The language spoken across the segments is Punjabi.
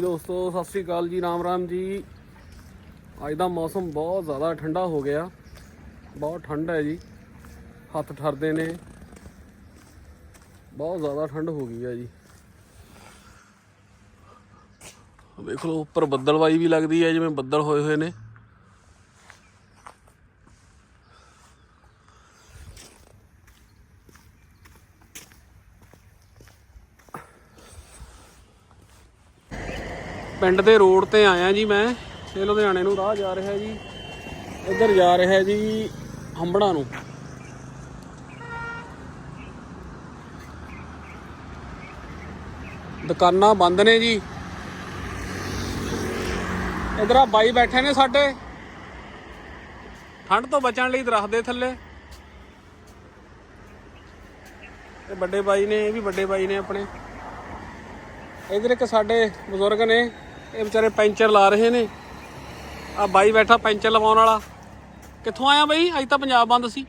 ਦੋਸਤੋ, ਸਤਿ ਸ੍ਰੀ ਅਕਾਲ ਜੀ, ਰਾਮ ਰਾਮ ਜੀ। ਅੱਜ ਦਾ ਮੌਸਮ ਬਹੁਤ ਜ਼ਿਆਦਾ ਠੰਡਾ ਹੋ ਗਿਆ। ਬਹੁਤ ਠੰਡ ਹੈ ਜੀ। ਹੱਥ ਠਰਦੇ ਨੇ। ਬਹੁਤ ਜ਼ਿਆਦਾ ਠੰਡ ਹੋ ਗਈ ਹੈ ਜੀ। ਵੇਖ ਲਓ, ਉੱਪਰ ਬੱਦਲਵਾਈ ਵੀ ਲੱਗਦੀ ਹੈ, ਜਿਵੇਂ ਬੱਦਲ ਹੋਏ ਹੋਏ ਨੇ। ਪਿੰਡ ਦੇ ਰੋਡ ਤੇ ਆਇਆ ਜੀ ਮੈਂ, ਇਹ ਲੁਧਿਆਣੇ ਨੂੰ ਰਾਹ ਜਾ ਰਿਹਾ ਜੀ। ਇੱਧਰ ਜਾ ਰਿਹਾ ਜੀ ਹੰਬੜਾ ਨੂੰ। ਦੁਕਾਨਾਂ ਬੰਦ ਨੇ ਜੀ। ਇਧਰ ਆ ਬਾਈ ਬੈਠੇ ਨੇ ਸਾਡੇ। ਠੰਡ ਤੋਂ ਬਚਣ ਲਈ ਦਰਖਤ ਦੇ ਥੱਲੇ। ਇਹ ਵੱਡੇ ਬਾਈ ਨੇ, ਇਹ ਵੀ ਵੱਡੇ ਬਾਈ ਨੇ ਆਪਣੇ। ਇਧਰ ਇੱਕ ਸਾਡੇ ਬਜ਼ੁਰਗ ਨੇ। ਇਹ ਵਿਚਾਰੇ ਪੈਂਚਰ ਲਾ ਰਹੇ ਨੇ। ਆ ਬਾਈ ਬੈਠਾ ਪੈਂਚਰ ਲਵਾਉਣ ਵਾਲਾ। ਕਿੱਥੋਂ ਆਇਆ ਬਈ? ਅੱਜ ਤਾਂ ਪੰਜਾਬ ਬੰਦ ਸੀ।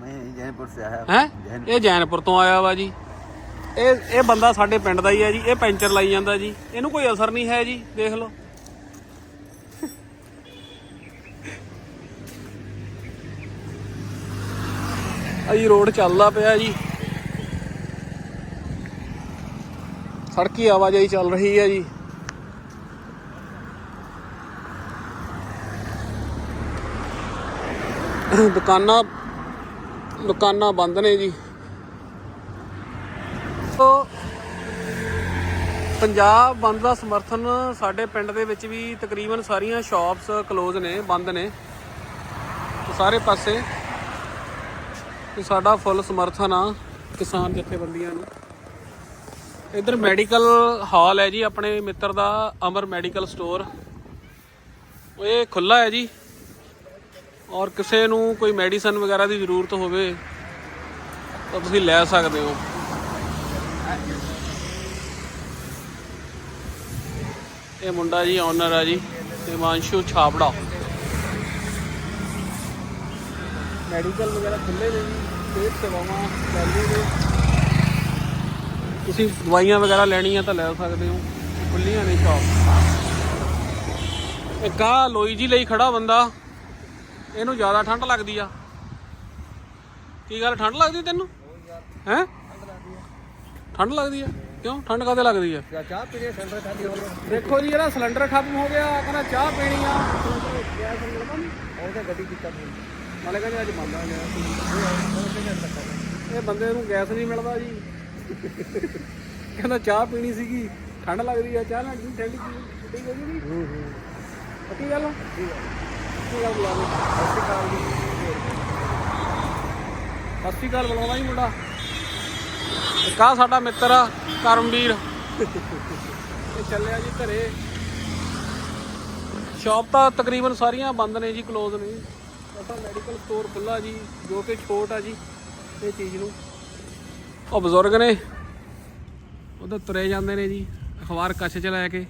ਮੈਂ ਇਹ ਜੈਨਪੁਰ ਤੋਂ ਆਇਆ ਵਾ ਜੀ। ਇਹ ਇਹ ਬੰਦਾ ਸਾਡੇ ਪਿੰਡ ਦਾ ਹੀ ਹੈ ਜੀ। ਇਹ ਪੈਂਚਰ ਲਾਈ ਜਾਂਦਾ ਜੀ। ਇਹਨੂੰ ਕੋਈ ਅਸਰ ਨਹੀਂ ਹੈ ਜੀ ਦੇਖ ਲਓ। ਅਜੀ ਰੋਡ ਚੱਲਦਾ ਪਿਆ ਜੀ। ਸੜਕੀ ਆਵਾਜਾਈ ਚੱਲ ਰਹੀ ਹੈ ਜੀ। ਦੁਕਾਨਾਂ ਦੁਕਾਨਾਂ ਬੰਦ ਨੇ ਜੀ। ਸੋ ਪੰਜਾਬ ਬੰਦ ਦਾ ਸਮਰਥਨ ਸਾਡੇ ਪਿੰਡ ਦੇ ਵਿੱਚ ਵੀ ਤਕਰੀਬਨ ਸਾਰੀਆਂ ਸ਼ਾਪਸ ਕਲੋਜ਼ ਨੇ, ਬੰਦ ਨੇ। ਸਾਰੇ ਪਾਸੇ ਤੇ ਸਾਡਾ ਫੁੱਲ ਸਮਰਥਨ ਆ ਕਿਸਾਨ ਜਥੇਬੰਦੀਆਂ ਨੂੰ। ਇਧਰ ਮੈਡੀਕਲ ਹਾਲ ਹੈ ਜੀ, ਆਪਣੇ ਮਿੱਤਰ ਦਾ, ਅਮਰ ਮੈਡੀਕਲ ਸਟੋਰ ਇਹ ਖੁੱਲਾ ਹੈ ਜੀ। ਔਰ ਕਿਸੇ ਨੂੰ ਕੋਈ ਮੈਡੀਸਨ ਵਗੈਰਾ ਦੀ ਜ਼ਰੂਰਤ ਹੋਵੇ ਤਾਂ ਤੁਸੀਂ ਲੈ ਸਕਦੇ ਹੋ। ਇਹ ਮੁੰਡਾ ਜੀ ਓਨਰ ਆ ਜੀ ਹਿਮਾਂਸ਼ੂ ਛਾਪੜਾ ਮੈਡੀਕਲ ਵਗੈਰਾ ਖੁੱਲੇ ਨੇ ਜੀ ਸਿਹਤ ਸੇਵਾਵਾਂ ਚਾਲੂ ਨੇ। ਤੁਸੀਂ ਦਵਾਈਆਂ ਵਗੈਰਾ ਲੈਣੀਆਂ ਤਾਂ ਲੈ ਸਕਦੇ ਹੋ ਖੁੱਲੀਆਂ ਨੇ ਸ਼ਾਪ। ਇੱਕ ਆ ਲੋਈ ਜੀ ਲਈ ਖੜਾ ਬੰਦਾ। ਇਹਨੂੰ ਜ਼ਿਆਦਾ ਠੰਡ ਲੱਗਦੀ ਆ। ਕੀ ਗੱਲ ਠੰਡ ਲੱਗਦੀ ਤੈਨੂੰ? ਹੈ? ਠੰਡ ਲੱਗਦੀ ਆ? ਕਿਉਂ? ਠੰਡ ਕਾਦੇ ਲੱਗਦੀ ਆ? ਦੇਖੋ ਜੀ ਇਹਦਾ ਸਿਲੰਡਰ ਖਤਮ ਹੋ ਗਿਆ ਕਹਿੰਦਾ ਚਾਹ ਪੀਣੀ ਆ। ਇਹ ਬੰਦੇ ਨੂੰ ਗੈਸ ਨਹੀਂ ਮਿਲਦਾ ਜੀ। ਕਹਿੰਦਾ ਚਾਹ ਪੀਣੀ ਸੀਗੀ ਠੰਡ ਲੱਗਦੀ ਆ ਚਾਹ ਨਾਲ ਠੰਡੀ ਠੰਡੀ ਹੋ ਜੀ ਕੀ ਸਤਿ ਕਾਲ ਜੀ ਸਤਿ ਕਾਲ ਬੁਲਾਉਂਦਾ ਹੀ ਮੁੰਡਾ। ਇੱਕ ਸਾਡਾ ਮਿੱਤਰ ਆ, ਕਰਮਵੀਰ। ਇਹ ਚੱਲਿਆ ਜੀ ਘਰੇ। ਸ਼ਾਪ ਤਾਂ ਤਕਰੀਬਨ ਸਾਰੀਆਂ ਬੰਦ ਨੇ ਜੀ ਕਲੋਜ਼ ਨੇ। ਅਸਾਂ ਮੈਡੀਕਲ ਸਟੋਰ ਖੁੱਲਾ ਜੀ, ਜੋ ਕਿ ਛੋਟ ਆ ਜੀ, ਇਹ ਚੀਜ਼ ਨੂੰ। ਉਹ ਬਜ਼ੁਰਗ ਨੇ ਉਹਦੇ ਤੁਰੇ ਜਾਂਦੇ ਨੇ ਜੀ, ਅਖਬਾਰ ਕੱਛ ਚ ਲੈ ਕੇ।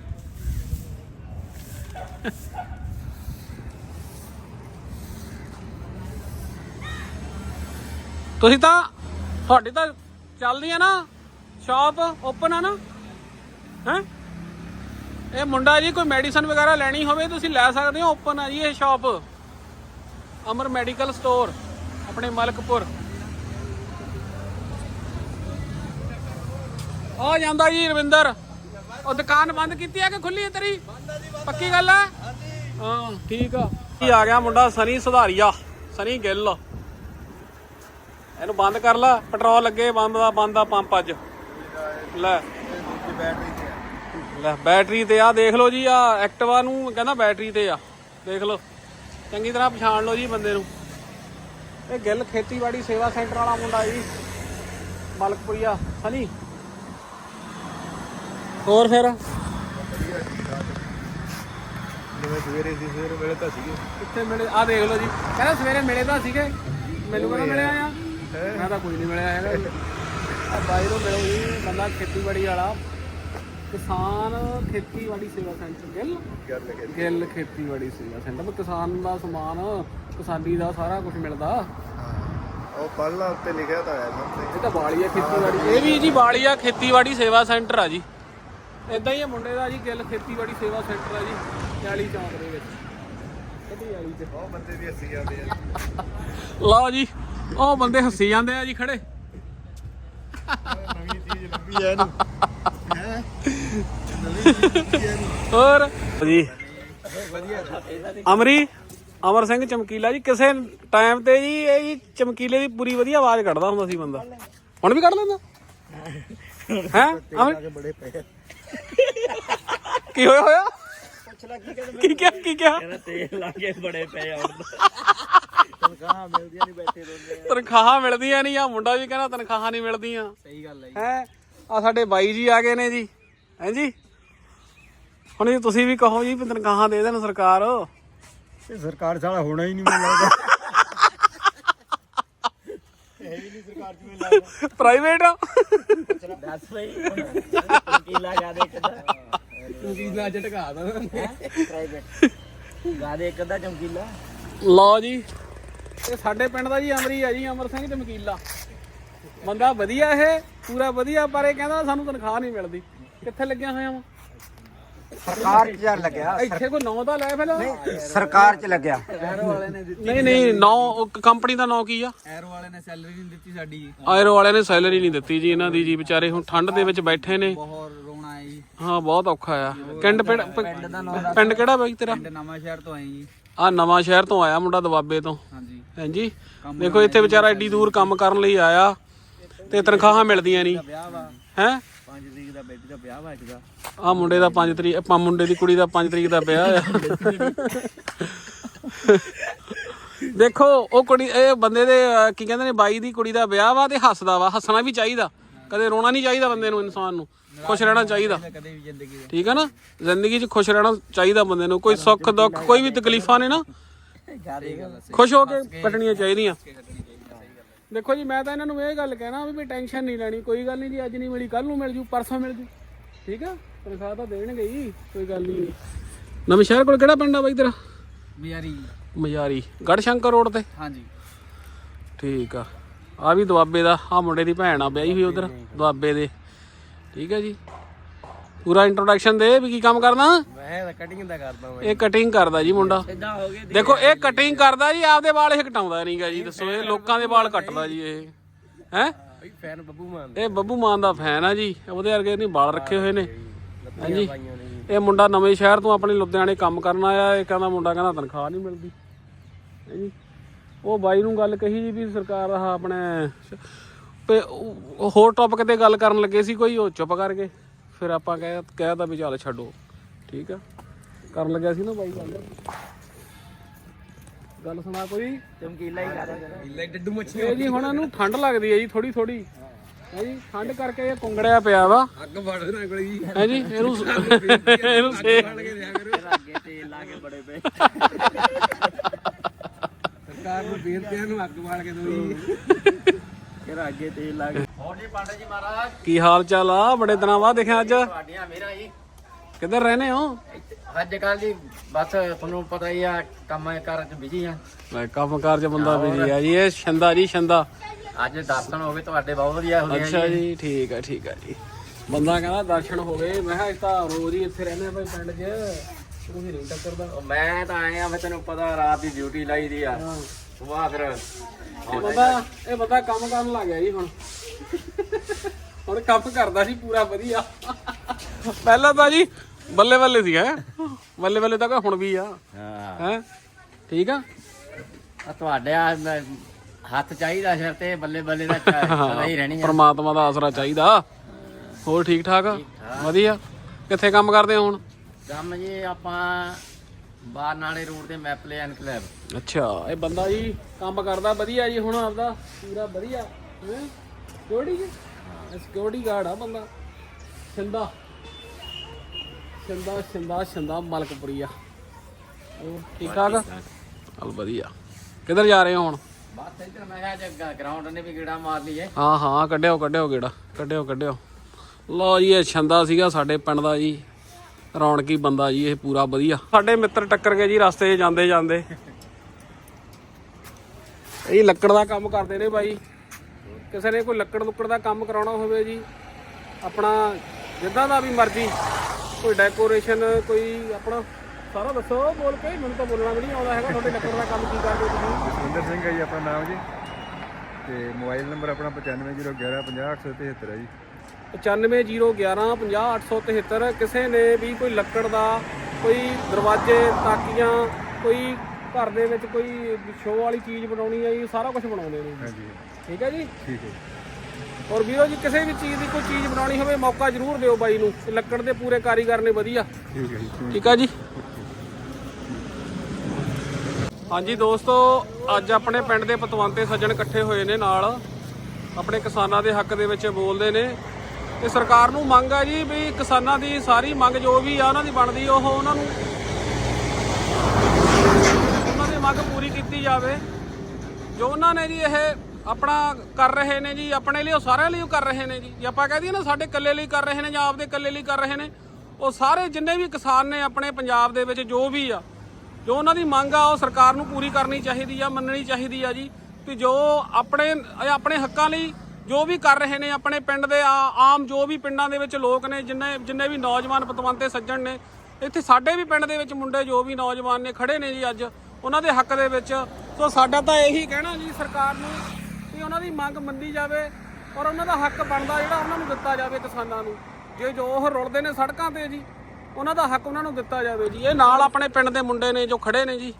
ਤੁਸੀਂ ਤਾਂ ਤੁਹਾਡੀ ਤਾਂ ਚੱਲਦੀ ਆ ਨਾ ਸ਼ਾਪ ਓਪਨ ਆ ਨਾ, ਹੈ? ਇਹ ਮੁੰਡਾ ਜੀ ਕੋਈ ਮੈਡੀਸਨ ਵਗੈਰਾ ਲੈਣੀ ਹੋਵੇ ਤੁਸੀਂ ਲੈ ਸਕਦੇ ਹੋ ਓਪਨ ਆ ਜੀ ਇਹ ਸ਼ਾਪ ਅਮਰ ਮੈਡੀਕਲ ਸਟੋਰ ਆਪਣੇ ਮਲਕਪੁਰ। ਆ ਜਾਂਦਾ ਜੀ ਰਵਿੰਦਰ। ਉਹ ਦੁਕਾਨ ਬੰਦ ਕੀਤੀ ਆ ਕਿ ਖੁੱਲੀ ਹੈ ਤੇਰੀ? ਪੱਕੀ ਗੱਲ ਆ ਠੀਕ ਆ। ਕੀ ਆ ਗਿਆ ਮੁੰਡਾ? ਸਨੀ ਸੁਧਾਰੀਆ। ਸਨੀ ਗਿੱਲ। ਇਹਨੂੰ ਬੰਦ ਕਰ ਲੈ। ਪੈਟਰੋਲ ਲੱਗੇ, ਬੰਦ ਦਾ ਬੰਦ ਦਾ ਪੰਪ ਅੱਜ। ਲੈ। ਲੈ, ਬੈਟਰੀ ਤੇ ਆ, ਦੇਖ ਲਓ ਜੀ, ਆ ਐਕਟਿਵਾ ਨੂੰ ਕਹਿੰਦਾ ਬੈਟਰੀ ਤੇ ਆ। ਦੇਖ ਲਓ। ਚੰਗੀ ਤਰ੍ਹਾਂ ਪਛਾਣ ਲਓ ਜੀ ਬੰਦੇ ਨੂੰ। ਇਹ ਗਿੱਲ ਖੇਤੀਬਾੜੀ ਸੇਵਾ ਸੈਂਟਰ ਵਾਲਾ ਮੁੰਡਾ ਜੀ। ਮਲਕਪੁਰੀਆ। ਸਨੀ। ਹੋਰ ਫਿਰ? ਜਿਵੇਂ ਸਵੇਰੇ ਸੀ ਸਵੇਰੇ ਵੇਲੇ ਤਾਂ ਸੀਗੇ। ਕਿੱਥੇ ਮਿਲੇ? ਆ ਦੇਖ ਲਓ ਜੀ। ਕਹਿੰਦਾ ਸਵੇਰੇ ਮਿਲੇ ਤਾਂ ਸੀਗੇ। ਮੈਨੂੰ ਕਹਿੰਦਾ ਮਿਲਿਆ ਆ? ਮੈਂ ਤਾਂ ਕੋਈ ਨਹੀਂ ਮਿਲਿਆ ਹੈਗਾ ਜੀ। ਆ ਬਾਈ ਨੂੰ ਮਿਲੋ ਜੀ ਬੰਦਾ ਖੇਤੀਬਾੜੀ ਵਾਲਾ। ਕਿਸਾਨ ਖੇਤੀਬਾੜੀ ਸੇਵਾ ਸੈਂਟਰ ਗਿੱਲ। ਕਰ ਲਗੇ ਗਿੱਲ ਖੇਤੀਬਾੜੀ ਸੇਵਾ ਸੈਂਟਰ। ਵਿੱਚ ਕਿਸਾਨ ਦਾ ਸਮਾਨ ਕਿਸਾਨੀ ਦਾ ਸਾਰਾ ਕੁਝ ਮਿਲਦਾ। ਉਹ ਪੱਲਾ ਉੱਤੇ ਲਿਖਿਆ ਤਾਂ ਹੈ। ਇਹ ਤਾਂ ਬਾਲੀਆ ਖੇਤੀਬਾੜੀ। ਇਹ ਵੀ ਜੀ ਬਾਲੀਆ ਖੇਤੀਬਾੜੀ ਸੇਵਾ ਸੈਂਟਰ ਆ ਜੀ। ਇਦਾਂ ਹੀ ਆ ਮੁੰਡੇ ਦਾ ਜੀ ਗਿੱਲ ਖੇਤੀਬਾੜੀ ਸੇਵਾ ਸੈਂਟਰ ਆ ਜੀ ਯਾਲੀ ਚੌਂਕ ਦੇ ਵਿੱਚ। ਕਿਹੜੀ ਯਾਲੀ ਚ। ਬਹੁਤ ਬੰਦੇ ਵੀ ਹੱਸੀ ਜਾਂਦੇ ਆ। ਲਓ ਜੀ ਉਹ ਬੰਦੇ ਹੱਸੀ ਜਾਂਦੇ ਆ ਜੀ ਖੜੇ। ਨਵੀਂ ਚੀਜ਼ ਲੱਭੀ ਆ ਇਹਨੂੰ। ਹੈ? ਨਵੀਂ ਚੀਜ਼ ਲੱਭੀ ਆ ਇਹਨੂੰ। ਹੋਰ? ਜੀ। ਵਧੀਆ ਅਮਰੀ ਅਮਰ ਸਿੰਘ ਚਮਕੀਲਾ ਜੀ ਕਿਸੇ ਟਾਈਮ ਤੇ ਜੀ ਇਹ ਜੀ ਚਮਕੀਲੇ ਦੀ ਪੂਰੀ ਵਧੀਆ ਆਵਾਜ਼ ਕੱਢਦਾ ਹੁੰਦਾ ਸੀ ਬੰਦਾ। ਹੁਣ ਵੀ ਕੱਢ ਲੈਂਦਾ? ਹੈ। ਅਮਰ ਬੜੇ ਪਏ ਕੀ ਹੋਇਆ ਹੋਇਆ? ਪੁੱਛ ਲੈ ਕੀ ਕਹਿੰਦੇ ਕੀ ਕਿਹਾ ਕੀ ਕਿਹਾ? ਤੇਲ ਲਾ ਕੇ ਬੜੇ ਪਏ ਆ ਤਨਖਾਹਾਂ ਮਿਲਦੀਆਂ ਨਹੀਂ ਬੈਠੇ ਦੋਨੇ ਤਨਖਾਹਾਂ ਮਿਲਦੀਆਂ ਨਹੀਂ ਆ ਮੁੰਡਾ ਵੀ ਕਹਿੰਦਾ ਤਨਖਾਹਾਂ ਨਹੀਂ ਮਿਲਦੀਆਂ। ਸਹੀ ਗੱਲ ਹੈ ਹੈ? ਆ ਸਾਡੇ ਬਾਈ ਜੀ ਆ ਗਏ ਨੇ ਜੀ। ਹੈ ਜੀ? ਹੁਣ ਜੀ ਤੁਸੀਂ ਵੀ ਕਹੋ ਜੀ ਵੀ ਤਨਖਾਹਾਂ ਦੇ ਦੇਣ ਸਰਕਾਰ। ਇਹ ਸਰਕਾਰ ਸਾਲਾ ਹੋਣਾ ਹੀ ਨਹੀਂ ਮੈਨੂੰ ਲੱਗਦਾ। ਇਹ ਵੀ ਨਹੀਂ ਸਰਕਾਰ ਚ ਮੈਨੂੰ ਲੱਗਦਾ ਪ੍ਰਾਈਵੇਟ ਦੱਸ ਬਈ। ਕੀਲਾ ਗਾ ਦੇ ਕਿੱਦਾਂ ਚਮਕੀਲਾ ਝਟਕਾ ਦਾ ਪ੍ਰਾਈਵੇਟ ਗਾ ਦੇ ਇੱਕ ਅੱਧਾ ਚਮਕੀਲਾ। ਲਓ ਜੀ। ਇਹ ਸਾਡੇ ਪਿੰਡ ਦਾ ਜੀ ਅਮਰੀ ਆ ਜੀ ਅਮਰ ਸਿੰਘ ਚਮਕੀਲਾ। ਬੰਦਾ ਵਧੀਆ ਇਹ ਪੂਰਾ ਵਧੀਆ ਪਰ ਇਹ ਕਹਿੰਦਾ ਸਾਨੂੰ ਤਨਖਾਹ ਨਹੀਂ ਮਿਲਦੀ। ਕਿੱਥੇ ਲੱਗਿਆ ਹੋਇਆ ਵਾ? ਸਰਕਾਰ ਚ ਲੱਗਿਆ ਇੱਥੇ ਕੋਈ ਨਾਂ ਤਾਂ ਲੈ ਪਹਿਲਾਂ ਸਰਕਾਰ ਚ ਲੱਗਿਆ। ਐਰੋ ਵਾਲੇ ਨੇ ਨਹੀਂ ਨਹੀਂ ਨਾਂ ਕੰਪਨੀ ਦਾ ਨਾਂ ਕੀ ਆ? ਐਰੋ ਵਾਲੇ ਨੇ ਸੈਲਰੀ ਨਹੀਂ ਦਿੱਤੀ ਸਾਡੀ। ਆਇਰੋ ਵਾਲਿਆਂ ਨੇ ਸੈਲਰੀ ਨਹੀਂ ਦਿੱਤੀ ਜੀ ਇਹਨਾਂ ਦੀ ਜੀ ਵਿਚਾਰੇ ਹੁਣ ਠੰਡ ਦੇ ਵਿੱਚ ਬੈਠੇ ਨੇ। ਬਹੁਤ ਰੋਣਾ ਹੈ ਜੀ। ਹਾਂ ਬਹੁਤ ਔਖਾ ਆ। ਪਿੰਡ ਪਿੰਡ ਪਿੰਡ ਕਿਹੜਾ ਬਾਈ ਤੇਰਾ? ਪਿੰਡ ਨਵਾਂ ਸ਼ਹਿਰ ਤੋਂ ਆਏ ਜੀ। ਆ ਨਵਾਂ ਸ਼ਹਿਰ ਤੋਂ ਆਇਆ ਮੁੰਡਾ ਦਵਾਬੇ ਤੋਂ। ਹਾਂਜੀ। ਹਾਂਜੀ ਦੇਖੋ ਇੱਥੇ ਵਿਚਾਰਾ ਐਡੀ ਦੂਰ ਕੰਮ ਕਰਨ ਲਈ ਆਇਆ ਤੇ ਤਨਖਾਹਾਂ ਮਿਲਦੀਆਂ ਨਹੀਂ। ਹੈ 5 ਤਰੀਕ ਦਾ ਬੇਟੀ ਦਾ ਵਿਆਹ ਵਾ ਇੱਕਦਾ ਆ ਮੁੰਡੇ ਦਾ 5 ਤਰੀਕ ਆਪਾਂ ਮੁੰਡੇ ਦੀ ਕੁੜੀ ਦਾ 5 ਤਰੀਕ ਦਾ ਵਿਆਹ ਆ। ਦੇਖੋ ਉਹ ਕੁੜੀ ਇਹ ਬੰਦੇ ਦੇ ਅਹ, ਕੀ ਕਹਿੰਦੇ ਨੇ ਬਾਈ ਦੀ ਕੁੜੀ ਦਾ ਵਿਆਹ ਵਾ ਤੇ ਹੱਸਦਾ ਵਾ ਹੱਸਣਾ ਵੀ ਚਾਹੀਦਾ। ਕਦੇ ਰੋਣਾ ਨਹੀਂ ਚਾਹੀਦਾ ਬੰਦੇ ਨੂੰ ਇਨਸਾਨ ਨੂੰ। ਖੁਸ਼ ਰਹਿਣਾ ਚਾਹੀਦਾ। ਕਦੇ ਵੀ ਜ਼ਿੰਦਗੀ ਦੇ। ਠੀਕ ਹੈ ਨਾ? ਜ਼ਿੰਦਗੀ 'ਚ ਖੁਸ਼ ਰਹਿਣਾ ਚਾਹੀਦਾ ਬੰਦੇ ਨੂੰ। ਕੋਈ ਸੁੱਖ ਦੁੱਖ ਕੋਈ ਵੀ ਤਕਲੀਫਾਂ ਨੇ ਨਾ ਗੱਲ ਖੁਸ਼ ਹੋ ਕੇ ਕੱਟਣੀਆਂ ਚਾਹੀਦੀਆਂ। ਦੇਖੋ ਜੀ ਮੈਂ ਤਾਂ ਇਹਨਾਂ ਨੂੰ ਇਹ ਗੱਲ ਕਹਿਣਾ ਵੀ ਟੈਨਸ਼ਨ ਨਹੀਂ ਲੈਣੀ ਕੋਈ ਗੱਲ ਨਹੀਂ ਜੀ ਅੱਜ ਨਹੀਂ ਮਿਲੀ ਕੱਲ ਨੂੰ ਮਿਲ ਜੂ ਪਰਸੋਂ ਮਿਲ ਜੂ। ਠੀਕ ਆ? ਤਨਖਾਹ ਤਾਂ ਦੇਣਗੇ ਹੀ ਕੋਈ ਗੱਲ ਨਹੀਂ। ਨਵੇਂ ਸ਼ਹਿਰ ਕੋਲ ਕਿਹੜਾ ਪਿੰਡ ਆ ਬਾਈ ਤੇਰਾ? ਮਿਆਰੀ ਮਜਾਰੀ ਗੜਸ਼ੰਕਰ ਰੋਡ ਤੇ? ਹਾਂਜੀ। ਠੀਕ ਆ। ਆ ਵੀ ਦੁਆਬੇ ਦਾ ਆ ਮੁੰਡੇ ਦੀ ਭੈਣ ਆ ਵਿਆਹੀ ਹੋਈ ਉਧਰ ਦੁਆਬੇ ਦੇ। ਠੀਕ ਹੈ ਜੀ। ਪੂਰਾ ਇੰਟਰੋਡਕਸ਼ਨ ਦੇ ਵੀ ਕੀ ਕੰਮ ਕਰਨਾ? ਮੈਂ ਤਾਂ ਕਟਿੰਗ ਦਾ ਕਰਦਾ ਇਹ ਕਟਿੰਗ ਕਰਦਾ ਜੀ ਮੁੰਡਾ। ਇਦਾਂ ਹੋ ਗਏ ਦੇਖੋ ਇਹ ਕਟਿੰਗ ਕਰਦਾ ਜੀ ਆਪਦੇ ਵਾਲ ਇਹ ਕਟਾਉਂਦਾ ਨਹੀਂਗਾ ਜੀ ਦੱਸੋ ਇਹ ਲੋਕਾਂ ਦੇ ਵਾਲ ਕੱਟਦਾ ਜੀ ਇਹ। ਹੈ? ਬਈ ਫੈਨ ਬੱਬੂ ਮਾਨ ਇਹ ਬੱਬੂ ਮਾਨ ਦਾ ਫੈਨ ਆ ਜੀ ਉਹਦੇ ਵਰਗੇ ਨਹੀਂ ਵਾਲ ਰੱਖੇ ਹੋਏ ਨੇ। ਹਾਂਜੀ। ਇਹ ਮੁੰਡਾ ਨਵੇਂ ਸ਼ਹਿਰ ਤੋਂ ਆਪਣੇ ਲੁਧਿਆਣੇ ਕੰਮ ਕਰਨ ਆਇਆ ਇਹ ਕਹਿੰਦਾ ਮੁੰਡਾ ਕਹਿੰਦਾ ਤਨਖਾਹ ਨਹੀਂ ਮਿਲਦੀ। ਹੈ ਜੀ? ਉਹ ਬਾਈ ਨੂੰ ਗੱਲ ਕਹੀ ਜੀ ਵੀ ਸਰਕਾਰ ਆ ਆਪਣੇ ਹੋਰ ਟੌਪਿਕ ਤੇ ਗੱਲ ਕਰਨ ਲੱਗੇ ਸੀ ਕੋਈ ਉਹ ਚੁੱਪ ਕਰ ਗਏ ਫਿਰ ਆਪਾਂ ਕਹਿ ਕਹਿਤਾ ਵੀ ਚੱਲ ਛੱਡੋ ਠੀਕ ਆ? ਕਰਨ ਲੱਗਿਆ ਸੀ ਨਾ ਬਾਈ ਗੱਲ? ਗੱਲ ਸੁਣਾ ਕੋਈ? ਚਮਕੀਲਾ ਹੀ ਕਰਦਾ ਚਮਕੀਲਾ ਡੱਡੂ ਮੱਛੀ ਇਹ ਜੀ ਹੁਣ ਇਹਨੂੰ ਠੰਡ ਲੱਗਦੀ ਹੈ ਜੀ ਥੋੜੀ ਥੋੜੀ ਹੈ ਜੀ ਠੰਡ ਕਰਕੇ ਇਹ ਕੁੰਗੜਿਆ ਪਿਆ ਵਾ। ਅੱਗ ਵੜ ਦੇਣਾ ਕੋਲ ਜੀ। ਹੈ ਜੀ ਇਹਨੂੰ ਇਹਨੂੰ ਸੇ ਅੱਗੇ ਤੇਲ ਲਾ ਕੇ ਬੜੇ ਪਏ। ਸਰਕਾਰ ਨੂੰ ਬੇਨਤੀ ਨੂੰ ਅੱਗ ਵਾਲ ਕੇ ਦੋ ਜੀ। ਕਿਹੜਾ ਅੱਗੇ ਤੇਲ ਲਾ ਕੇ ਹੋਰ ਜੀ ਪਾਂਡੇ ਜੀ ਮਹਾਰਾਜ। ਕੀ ਹਾਲ ਚਾਲ ਆ? ਬੜੇ ਦਿਨਾਂ ਬਾਅਦ ਦੇਖਿਆ ਅੱਜ। ਤੁਹਾਡੀਆਂ ਮੇਰਾ ਜੀ। ਕਿੱਧਰ ਰਹਿੰਦੇ ਹੋ? ਅੱਜ ਕੱਲ ਜੀ ਬਸ ਤੁਹਾਨੂੰ ਪਤਾ ਹੀ ਆ ਕੰਮ ਕਾਰ ਚ ਬਿਜ਼ੀ ਆ। ਲੈ ਕੰਮਕਾਰ ਚ ਬੰਦਾ ਬਿਜ਼ੀ ਆ ਜੀ। ਇਹ ਛੰਦਾ ਜੀ ਛੰਦਾ। ਅੱਜ ਦਰਸ਼ਨ ਹੋ ਗਏ ਤੁਹਾਡੇ ਬਹੁਤ ਵਧੀਆ ਹੋ ਅੱਛਾ ਜੀ। ਠੀਕ ਆ ਠੀਕ ਆ ਜੀ। ਬੰਦਾ ਕਹਿੰਦਾ ਦਰਸ਼ਨ ਹੋ ਗਏ ਮੈਂ ਕਿਹਾ ਤਾਂ ਰੋਜ਼ ਹੀ ਇੱਥੇ ਰਹਿੰਦੇ ਆ ਭਾਈ ਪਿੰਡ 'ਚ। ਤੁਸੀਂ ਨਹੀਂ ਟੱਕਰਦਾ। ਮੈਂ ਤਾਂ ਆਇਆ ਮੈਂ ਤੈਨੂੰ ਪਤਾ ਰਾਤ ਦੀ ਡਿਊਟੀ ਲਾਈ ਦੀ ਆ। ਸੁਬਾਹ ਫਿਰ ਇਹ ਬੰਦਾ ਇਹ ਬੰਦਾ ਕੰਮ ਕਰਨ ਲੱਗ ਗਿਆ ਜੀ ਹੁਣ। ਹੁਣ ਕੰਮ ਕਰਦਾ ਸੀ ਪੂਰਾ ਵਧੀਆ। ਪਹਿਲਾਂ ਤਾਂ ਜੀ ਬੱਲੇ ਬੱਲੇ ਸੀ ਹੈ? ਬੱਲੇ ਬੱਲੇ ਤਾਂ ਹੁਣ ਵੀ ਆ। ਹਾਂ। ਹੈ? ਠੀਕ ਆ? ਆ ਤੁਹਾਡੇ ਆ ਮੈਂ- ਹੱਥ ਚਾਹੀਦਾ ਸਿਰ ਤੇ ਬੱਲੇ ਬੱਲੇ ਦਾ ਚਲਾ ਹੀ। ਰਹਿਣੀ ਆ। ਪਰਮਾਤਮਾ ਦਾ ਆਸਰਾ ਚਾਹੀਦਾ। ਹੋਰ ਠੀਕ ਠਾਕ ਆ? ਵਧੀਆ। ਕਿੱਥੇ ਕੰਮ ਕਰਦੇ ਹੋ ਹੁਣ? ਕੰਮ ਜੀ ਆਪਾਂ ਬਾਹਰ ਨਾਲੇ ਰੋਡ ਤੇ ਮੈਪਲੇ ਐਨਕਲੇਵ ਅੱਛਾ ਇਹ ਬੰਦਾ ਜੀ ਕੰਮ ਕਰਦਾ ਵਧੀਆ ਜੀ ਹੁਣ ਆਪਦਾ ਪੂਰਾ ਵਧੀਆ। ਹੈ? ਸਿਕਿਉਰਿਟੀ ਜੀ? ਸਿਕਿਉਰਿਟੀ ਗਾਰਡ ਆ ਬੰਦਾ। ਛੰਦਾ ਛੰਦਾ ਛੰਦਾ ਛੰਦਾ ਮਲਕਪੁਰੀਆ ਹੋਰ ਠੀਕ ਠਾਕ? ਚਲ ਵਧੀਆ। ਕਿੱਧਰ ਜਾ ਰਹੇ ਹੋ ਹੁਣ? ਬਸ ਇੱਧਰ ਮੈਂ ਕਿਹਾ ਜੇ ਗਰਾਊਂਡ ਨੇ ਵੀ ਗੇੜਾ ਮਾਰ ਲਈਏ। ਹਾਂ ਹਾਂ ਕੱਢਿਓ ਕੱਢਿਓ ਗੇੜਾ ਕੱਢਿਓ ਕੱਢਿਓ। ਲਓ ਜੀ ਇਹ ਛੰਦਾ ਸੀਗਾ ਸਾਡੇ ਪਿੰਡ ਦਾ ਜੀ। ਰੌਣਕੀ ਬੰਦਾ ਜੀ ਇਹ ਪੂਰਾ ਵਧੀਆ। ਸਾਡੇ ਮਿੱਤਰ ਟੱਕਰ ਗਏ ਜੀ ਰਸਤੇ ਜਾਂਦੇ ਜਾਂਦੇ ਇਹ ਲੱਕੜ ਦਾ ਕੰਮ ਕਰਦੇ ਨੇ ਬਾਈ। ਕਿਸੇ ਨੇ ਕੋਈ ਲੱਕੜ ਲੁੱਕੜ ਦਾ ਕੰਮ ਕਰਾਉਣਾ ਹੋਵੇ ਜੀ ਆਪਣਾ ਜਿੱਦਾਂ ਦਾ ਵੀ ਮਰਜ਼ੀ ਕੋਈ ਡੈਕੋਰੇਸ਼ਨ ਕੋਈ ਆਪਣਾ ਸਾਰਾ ਦੱਸੋ ਬੋਲ ਕੇ ਮੈਨੂੰ ਤਾਂ ਬੋਲਣਾ ਵੀ ਨਹੀਂ ਆਉਂਦਾ ਹੈਗਾ ਤੁਹਾਡੇ ਲੱਕੜ ਦਾ ਕੰਮ ਕੀ ਕਰਦੇ ਹੋ ਤੁਸੀਂ? ਜਸਵਿੰਦਰ ਸਿੰਘ ਹੈ ਜੀ ਆਪਣਾ ਨਾਮ ਜੀ ਤੇ ਮੋਬਾਈਲ ਨੰਬਰ ਆਪਣਾ 9501150873 ਹੈ ਜੀ। 9501150873 ਕਿਸੇ ਨੇ ਵੀ ਕੋਈ ਲੱਕੜ ਦਾ ਕੋਈ ਦਰਵਾਜ਼ੇ ਤਾਕੀਆਂ ਕੋਈ ਘਰ ਦੇ ਵਿੱਚ ਕੋਈ ਸ਼ੋਅ ਵਾਲੀ ਚੀਜ਼ ਬਣਾਉਣੀ ਹੈ ਜੀ ਸਾਰਾ ਕੁਝ ਬਣਾਉਂਦੇ ਨੇ ਜੀ। ਹਾਂਜੀ। ਠੀਕ ਹੈ ਜੀ? ਠੀਕ ਹੈ। ਔਰ ਵੀਰੋ ਜੀ ਕਿਸੇ ਵੀ ਚੀਜ਼ ਦੀ ਕੋਈ ਚੀਜ਼ ਬਣਾਉਣੀ ਹੋਵੇ ਮੌਕਾ ਜ਼ਰੂਰ ਦਿਓ ਬਾਈ ਨੂੰ। ਤੇ ਲੱਕੜ ਦੇ ਪੂਰੇ ਕਾਰੀਗਰ ਨੇ ਵਧੀਆ। ਠੀਕ ਹੈ ਜੀ ਠੀਕ ਆ ਜੀ? ਹਾਂਜੀ ਦੋਸਤੋ ਅੱਜ ਆਪਣੇ ਪਿੰਡ ਦੇ ਪਤਵੰਤੇ ਸੱਜਣ ਇਕੱਠੇ ਹੋਏ ਨੇ ਨਾਲ। ਆਪਣੇ ਕਿਸਾਨਾਂ ਦੇ ਹੱਕ ਦੇ ਵਿੱਚ ਬੋਲਦੇ ਨੇ। ਤੇ ਸਰਕਾਰ ਨੂੰ ਮੰਗ ਆ ਜੀ ਵੀ ਕਿਸਾਨਾਂ ਦੀ ਸਾਰੀ ਮੰਗ ਜੋ ਵੀ ਆ ਉਹਨਾਂ ਦੀ ਬਣਦੀ ਉਹ ਉਹਨਾਂ ਨੂੰ ਉਹਨਾਂ ਦੀ ਮੰਗ ਪੂਰੀ ਕੀਤੀ ਜਾਵੇ। ਜੋ ਉਹਨਾਂ ਨੇ ਜੀ ਇਹ ਆਪਣਾ ਕਰ ਰਹੇ ਨੇ ਜੀ, ਆਪਣੇ ਲਈ, ਉਹ ਸਾਰਿਆਂ ਲਈ ਉਹ ਕਰ ਰਹੇ ਨੇ ਜੀ। ਜੇ ਆਪਾਂ ਕਹਿ ਦਈਏ ਨਾ, ਸਾਡੇ ਇਕੱਲੇ ਲਈ ਕਰ ਰਹੇ ਨੇ ਜਾਂ ਆਪਦੇ ਇਕੱਲੇ ਲਈ ਕਰ ਰਹੇ ਨੇ, ਉਹ ਸਾਰੇ ਜਿੰਨੇ ਵੀ ਕਿਸਾਨ ਨੇ ਆਪਣੇ ਪੰਜਾਬ ਦੇ ਵਿੱਚ, ਜੋ ਵੀ ਆ, ਜੋ ਉਹਨਾਂ ਦੀ ਮੰਗ ਆ, ਉਹ ਸਰਕਾਰ ਨੂੰ ਪੂਰੀ ਕਰਨੀ ਚਾਹੀਦੀ ਆ, ਮੰਨਣੀ ਚਾਹੀਦੀ ਆ ਜੀ। ਕਿ ਜੋ ਆਪਣੇ ਆਪਣੇ ਹੱਕਾਂ ਲਈ ਜੋ ਵੀ ਕਰ ਰਹੇ ਨੇ, ਆਪਣੇ ਪਿੰਡ ਦੇ ਆ- ਆਮ ਜੋ ਵੀ ਪਿੰਡਾਂ ਦੇ ਵਿੱਚ ਲੋਕ ਨੇ, ਜਿੰਨੇ ਜਿੰਨੇ ਵੀ ਨੌਜਵਾਨ ਪਤਵੰਤੇ ਸੱਜਣ ਨੇ, ਇੱਥੇ ਸਾਡੇ ਵੀ ਪਿੰਡ ਦੇ ਵਿੱਚ ਮੁੰਡੇ ਜੋ ਵੀ ਨੌਜਵਾਨ ਨੇ ਖੜੇ ਨੇ ਜੀ ਅੱਜ, ਉਹਨਾਂ ਦੇ ਹੱਕ ਦੇ ਵਿੱਚ। ਸੋ ਸਾਡਾ ਤਾਂ ਇਹੀ ਕਹਿਣਾ ਜੀ, ਸਰਕਾਰ ਨੂੰ ਕਿ ਉਹਨਾਂ ਦੀ ਮੰਗ ਮੰਨੀ ਜਾਵੇ ਔਰ ਉਹਨਾਂ ਦਾ ਹੱਕ ਬਣਦਾ ਜਿਹੜਾ ਉਹਨਾਂ ਨੂੰ ਦਿੱਤਾ ਜਾਵੇ ਕਿਸਾਨਾਂ ਨੂੰ। ਜੇ ਜੋ ਉਹ ਰੁਲਦੇ ਨੇ ਸੜਕਾਂ ਤੇ ਜੀ, ਉਹਨਾਂ ਦਾ ਹੱਕ ਉਹਨਾਂ ਨੂੰ ਦਿੱਤਾ ਜਾਵੇ ਜੀ। ਇਹ ਨਾਲ ਆਪਣੇ ਪਿੰਡ ਦੇ ਮੁੰਡੇ ਨੇ ਜੋ ਖੜੇ ਨੇ ਜੀ,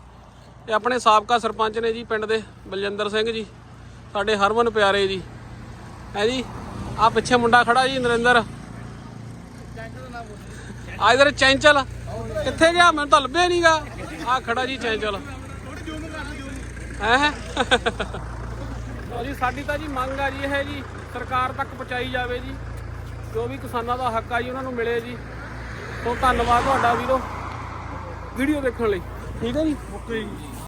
ਇਹ ਆਪਣੇ ਸਾਬਕਾ ਸਰਪੰਚ ਨੇ ਜੀ ਪਿੰਡ ਦੇ, ਬਲਜਿੰਦਰ ਸਿੰਘ ਜੀ, ਸਾਡੇ ਹਰਮਨ ਪਿਆਰੇ ਜੀ। ਹੈ ਜੀ ਆ ਪਿੱਛੇ ਮੁੰਡਾ ਖੜਾ ਜੀ, ਨਰਿੰਦਰ। ਆ ਇਧਰ ਚੈਂਚਲ। ਕਿੱਥੇ ਗਿਆ? ਮੈਨੂੰ ਤਾਂ ਲੱਭਿਆ ਨਹੀਂਗਾ ਆ ਖੜਾ ਜੀ ਚੈਂਚਲ। ਹੈ? ਜੀ ਸਾਡੀ ਤਾਂ ਜੀ ਮੰਗ ਆ ਜੀ ਇਹ ਜੀ, ਸਰਕਾਰ ਤੱਕ ਪਹੁੰਚਾਈ ਜਾਵੇ ਜੀ। ਜੋ ਵੀ ਕਿਸਾਨਾਂ ਦਾ ਹੱਕ ਆ ਜੀ, ਉਹਨਾਂ ਨੂੰ ਮਿਲੇ ਜੀ। ਸੋ ਧੰਨਵਾਦ ਤੁਹਾਡਾ ਵੀਰੋ। ਵੀਡੀਓ ਦੇਖਣ ਲਈ। ਠੀਕ ਹੈ ਜੀ? ਓਕੇ ਜੀ।